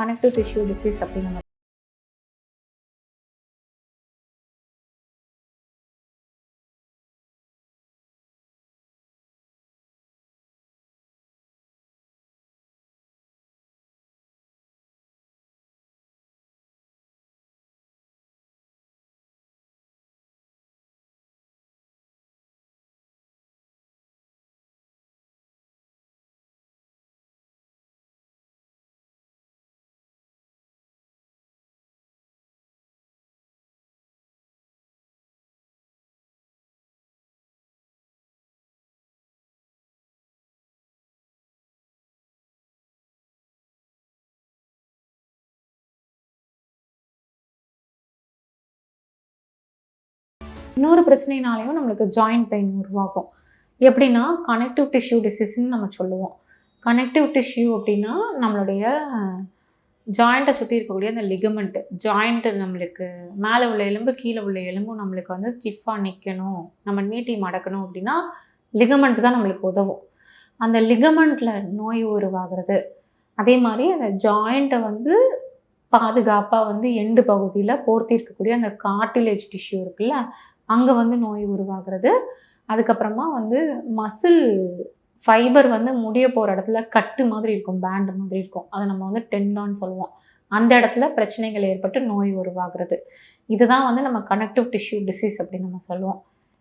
Connective tissue disease அப்படின்னு இன்னொரு பிரச்சனைனாலையும் நம்மளுக்கு ஜாயிண்ட் பெயின் உருவாகும். எப்படின்னா கனெக்டிவ் டிஷ்யூ டிசீஸ்ன்னு நம்ம சொல்லுவோம். கனெக்டிவ் டிஷ்யூ அப்படின்னா நம்மளுடைய ஜாயிண்ட்டை சுற்றி இருக்கக்கூடிய அந்த லிகமெண்ட்டு ஜாயிண்ட்டு நம்மளுக்கு மேலே உள்ள எலும்பு கீழே உள்ள எலும்பும் நம்மளுக்கு வந்து ஸ்டிஃபாக நிற்கணும் நம்ம நீட்டி மடக்கணும் அப்படின்னா லிகமெண்ட் தான் நம்மளுக்கு உதவும். அந்த லிகமெண்ட்டில் நோய் உருவாகிறது. அதே மாதிரி அந்த ஜாயிண்ட்டை வந்து பாதுகாப்பாக வந்து எண்டு பகுதியில் போர்த்தி இருக்கக்கூடிய அந்த கார்டிலேஜ் டிஷ்யூ இருக்குல்ல அங்கே வந்து நோய் உருவாகிறது. அதுக்கப்புறமா வந்து மசில் ஃபைபர் வந்து முடிய போகிற இடத்துல கட்டு மாதிரி இருக்கும் பேண்ட் மாதிரி இருக்கும். அதை நம்ம வந்து டெண்டான்னு சொல்லுவோம். அந்த இடத்துல பிரச்சனைகள் ஏற்பட்டு நோய் உருவாகிறது. இதுதான் வந்து நம்ம கனெக்டிவ் டிஷ்யூ டிசீஸ் அப்படின்னு நம்ம சொல்லுவோம்.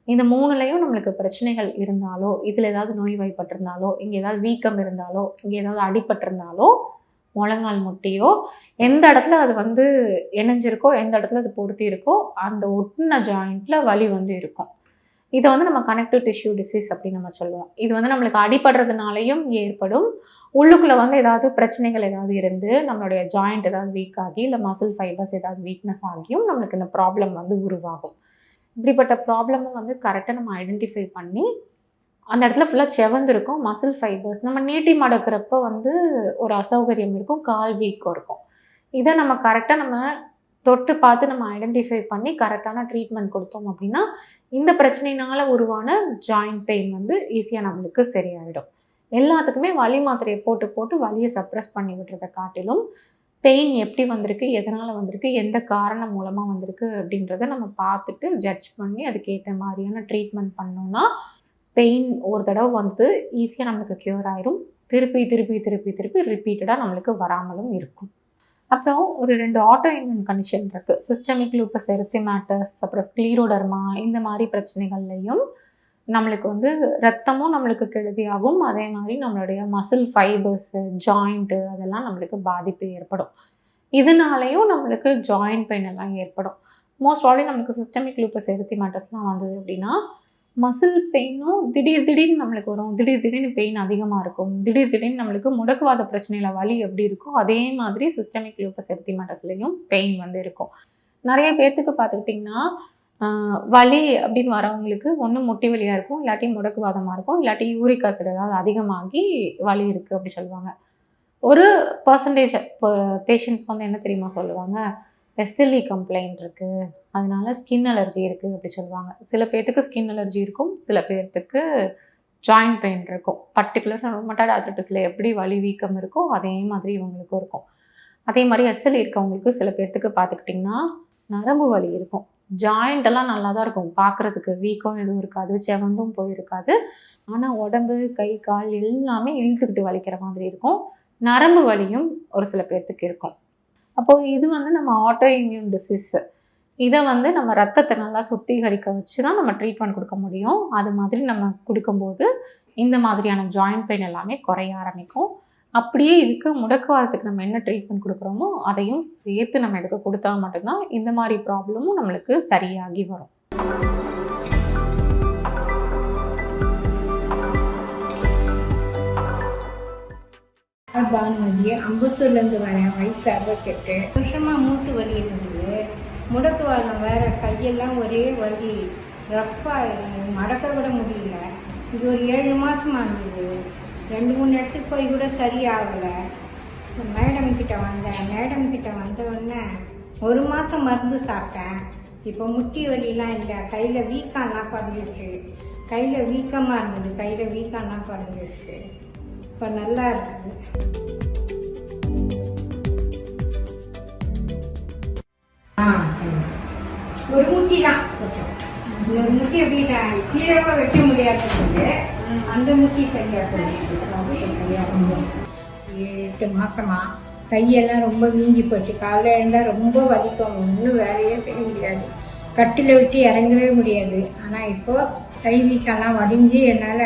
இந்த மூணுலேயும் நம்மளுக்கு பிரச்சனைகள் இருந்தாலோ இதில் ஏதாவது நோய் வாய்ப்பட்டிருந்தாலோ இங்கே ஏதாவது வீக்கம் இருந்தாலோ இங்கே ஏதாவது அடிபட்டிருந்தாலோ முழங்கால் முட்டியோ எந்த இடத்துல அது வந்து இணைஞ்சிருக்கோ எந்த இடத்துல அது பொருத்தி இருக்கோ அந்த ஒட்டின ஜாயிண்ட்ல வலி வந்து இருக்கும். இதை வந்து நம்ம கனெக்டிவ் டிஷ்யூ டிசீஸ் அப்படின்னு நம்ம சொல்லுவோம். இது வந்து நம்மளுக்கு அடிபடுறதுனாலையும் ஏற்படும். உள்ளுக்குள்ளே வந்து ஏதாவது பிரச்சனைகள் ஏதாவது இருந்து நம்மளுடைய ஜாயிண்ட் ஏதாவது வீக் ஆகி இல்லை மசில் ஃபைபர்ஸ் ஏதாவது வீக்னஸ் ஆகியும் நம்மளுக்கு இந்த ப்ராப்ளம் வந்து உருவாகும். இப்படிப்பட்ட ப்ராப்ளமும் வந்து கரெக்டாக நம்ம ஐடென்டிஃபை பண்ணி அந்த இடத்துல ஃபுல்லாக செவந்திருக்கும் மசில் ஃபைபர்ஸ் நம்ம நீட்டி மடக்கிறப்ப வந்து ஒரு அசௌகரியம் இருக்கும் கால் வீக்கம் இருக்கும். இதை நம்ம கரெக்டாக நம்ம தொட்டு பார்த்து நம்ம ஐடென்டிஃபை பண்ணி கரெக்டான ட்ரீட்மெண்ட் கொடுத்தோம் அப்படின்னா இந்த பிரச்சனையினால உருவான ஜாயிண்ட் பெயின் வந்து ஈஸியாக நம்மளுக்கு சரியாயிடும். எல்லாத்துக்குமே வலி மாத்திரையை போட்டு போட்டு வலியை சப்ரஸ் பண்ணி விடுறதை காட்டிலும் பெயின் எப்படி வந்திருக்கு எதனால் வந்திருக்கு எந்த காரணம் மூலமாக வந்திருக்கு அப்படின்றத நம்ம பார்த்துட்டு ஜட்ஜ் பண்ணி அதுக்கேற்ற மாதிரியான ட்ரீட்மெண்ட் பண்ணோம்னா பெயின் ஒரு தடவை வந்து ஈஸியாக நம்மளுக்கு க்யூர் ஆயிரும். திருப்பி திருப்பி திருப்பி திருப்பி ரிப்பீட்டடாக நம்மளுக்கு வராமலும் இருக்கும். அப்புறம் ஒரு ரெண்டு ஆட்டோ இம்யூன் கண்டிஷன் இருக்குது சிஸ்டமிக் லூப்பஸ் எரித்திமேட்டஸ் அப்புறம் ஸ்க்ளீரோடர்மா இந்த மாதிரி பிரச்சனைகள்லையும் நம்மளுக்கு வந்து ரத்தமும் நம்மளுக்கு கெடுதியாகும். அதே மாதிரி நம்மளுடைய மசில் ஃபைபர்ஸு ஜாயிண்ட்டு அதெல்லாம் நம்மளுக்கு பாதிப்பு ஏற்படும். இதனாலேயும் நம்மளுக்கு ஜாயிண்ட் பெயின் எல்லாம் ஏற்படும். மோஸ்ட் ஆல்ரெடி நம்மளுக்கு சிஸ்டமிக் லூப்பஸ் எரித்திமேட்டஸ்லாம் வந்தது அப்படின்னா மசில் பெயினும் திடீர் திடீர்னு நம்மளுக்கு வரும். திடீர் திடீர்னு பெயின் அதிகமாக இருக்கும். திடீர் திடீர்னு நம்மளுக்கு முடக்குவாத பிரச்சனையில் வலி எப்படி இருக்கோ அதே மாதிரி சிஸ்டமிக் லூப்பஸ் எரித்திமேட்டஸ்லேயும் பெயின் வந்து இருக்கும். நிறைய பேர்த்துக்கு பார்த்துக்கிட்டிங்கன்னா வலி அப்படின்னு வரவங்களுக்கு ஒன்று முட்டி வலியாக இருக்கும் இல்லாட்டி முடக்குவாதமாக இருக்கும் இல்லாட்டி யூரிக் ஆசிட் ஏதாவது அதிகமாகி வலி இருக்குது அப்படி சொல்லுவாங்க. ஒரு பர்சன்டேஜ் பேஷண்ட்ஸ் வந்து என்ன தெரியுமா சொல்லுவாங்க? எஸ்எல்இ கம்ப்ளைண்ட் இருக்குது அதனால ஸ்கின் அலர்ஜி இருக்குது அப்படி சொல்லுவாங்க. சில பேர்த்துக்கு ஸ்கின் அலர்ஜி இருக்கும் சில பேர்த்துக்கு ஜாயிண்ட் பெயின் இருக்கும். பர்டிகுலர் ரொமட்டாய்டு ஆர்த்ரைட்டிஸில் எப்படி வலி வீக்கம் இருக்கோ அதே மாதிரி இவங்களுக்கும் இருக்கும். அதே மாதிரி எஸ்எல்இ இருக்கவங்களுக்கு சில பேர்த்துக்கு பார்த்துக்கிட்டிங்கன்னா நரம்பு வலி இருக்கும். ஜாயிண்ட் எல்லாம் நல்லா தான் இருக்கும். பார்க்குறதுக்கு வீக்கம் எதுவும் இருக்காது செவந்தும் போயிருக்காது. ஆனால் உடம்பு கை கால் எல்லாமே இழுத்துக்கிட்டு வலிக்கிற மாதிரி இருக்கும். நரம்பு வலியும் ஒரு சில பேர்த்துக்கு இருக்கும். அப்போது இது வந்து நம்ம ஆட்டோ இம்யூன் டிசீஸு இதை வந்து நம்ம ரத்தத்தை நல்லா சுத்திகரிக்க வச்சு தான் நம்ம ட்ரீட்மெண்ட் கொடுக்க முடியும். அது மாதிரி நம்ம கொடுக்கும்போது இந்த மாதிரியான ஜாயிண்ட் பெயின் எல்லாமே குறைய ஆரம்பிக்கும். அப்படியே இதுக்கு முடக்குவாதத்துக்கு நம்ம என்ன ட்ரீட்மெண்ட் கொடுக்குறோமோ அதையும் சேர்த்து நம்ம இதுக்கு கொடுத்தா மட்டும்தான் இந்த மாதிரி ப்ராப்ளமும் நம்மளுக்கு சரியாகி வரும். பானுமதி அம்பத்தூர்லேருந்து வரேன் வயசு அறுபத்தெட்டு வருஷமாக மூட்டு வலி இருந்தது. முடக்கு வாரம் வேற கையெல்லாம் ஒரே வலி. ரஃப்பாக மடக்க விட முடியல. இது ஒரு ஏழு மாதமாக இருந்தது. ரெண்டு மூணு இடத்துக்கு போய் கூட சரியாகலை. மேடம் கிட்ட வந்தேன். மேடம் கிட்ட வந்தவுடனே ஒரு மாதம் மருந்து சாப்பிட்டேன். இப்போ முட்டி வலிலாம் இல்லை. கையில் வீக்கம்லாம் குறைஞ்சிருச்சு. கையில் வீக்கமாக இருந்தது. கையில் வீக்கம்லாம் குறைஞ்சிருச்சு. இப்போ நல்லா இருக்குது. ஆ ஒரு முட்டி தான் ஒரு முட்டி எப்படி கீழே வைக்க முடியாது அந்த முட்டி சரியா சரியா எட்டு மாசமா கையெல்லாம் ரொம்ப வீங்கி போச்சு. காலைல எழுந்தால் ரொம்ப வலிக்கும். ஒன்றும் வேலையே செய்ய முடியாது. கட்டில விட்டு இறங்கவே முடியாது. ஆனால் இப்போ கை வீக்கெல்லாம் வடிஞ்சு என்னால்